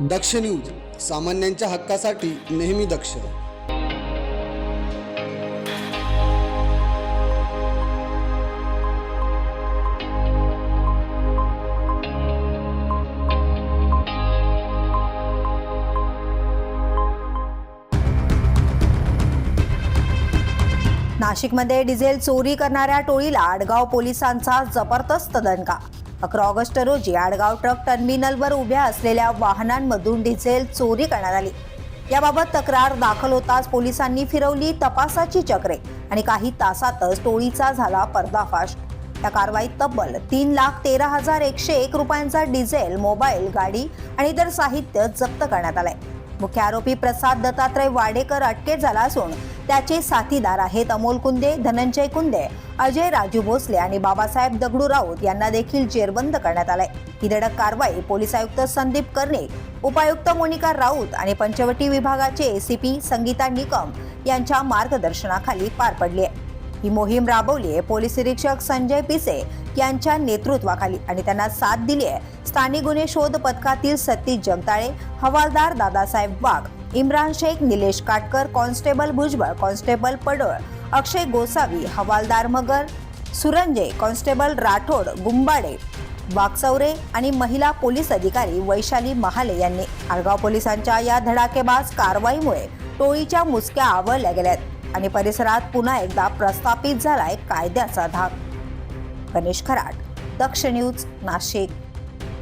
दक्ष news सामान्यांच्या हक्कासाठी नेहमी दक्ष. नाशिकमध्ये डिझेल चोरी करणाऱ्या टोळीला आडगाव पोलिसांचा जबरदस्त दणका अकरा ऑगस्ट रोजी आडगाव ट्रक टर्मिनलवर उभ्या असलेल्या वाहनांमधून डिझेल चोरी करण्यात आली. याबाबत तक्रार दाखल होताच पोलिसांनी फिरवली तपासाची चक्रे आणि काही तासातच टोळीचा झाला पर्दाफाश. या कारवाईत तब्बल तीन लाख तेरा हजार एकशे एक रुपयांचा डिझेल मोबाईल गाडी आणि इतर साहित्य जप्त करण्यात आलंय. मुख्य आरोपी प्रसाद दत्तात्रय वाडेकर अटकेत झाला असून त्याचे साथीदार आहेत अमोल कुंदे धनंजय कुंदे अजय राजू भोसले आणि बाबासाहेब दगडू राऊत यांना देखील जेरबंद करण्यात आलाय. ही धडक कारवाई पोलीस आयुक्त संदीप कर्णिक उपायुक्त मोनिका राऊत आणि पंचवटी विभागाचे एसीपी संगीता निकम यांच्या मार्गदर्शनाखाली पार पडली आहे. ही मोहीम राबवली आहे पोलीस निरीक्षक संजय पिसे यांच्या नेतृत्वाखाली आणि त्यांना साथ दिली आहे. स्थानिक गुन्हे शोध पथकातील सतीश जगताळे हवालदार दादासाहेब वाघ इम्रान शेख निलेश काटकर कॉन्स्टेबल भुजबळ कॉन्स्टेबल पडोळ अक्षय गोसावी हवालदार मगर सुरंजे कॉन्स्टेबल राठोड गुंबाडे वाकचौरे आणि महिला पोलीस अधिकारी वैशाली महाले यांनी आळगाव पोलिसांच्या या धडाकेबाज कारवाईमुळे टोळीच्या मुसक्या आवळल्या गेल्यात आणि परिसरात पुन्हा एकदा प्रस्थापित झालाय कायद्याचा धाक. गणेश खराट दक्ष न्यूज नाशिक.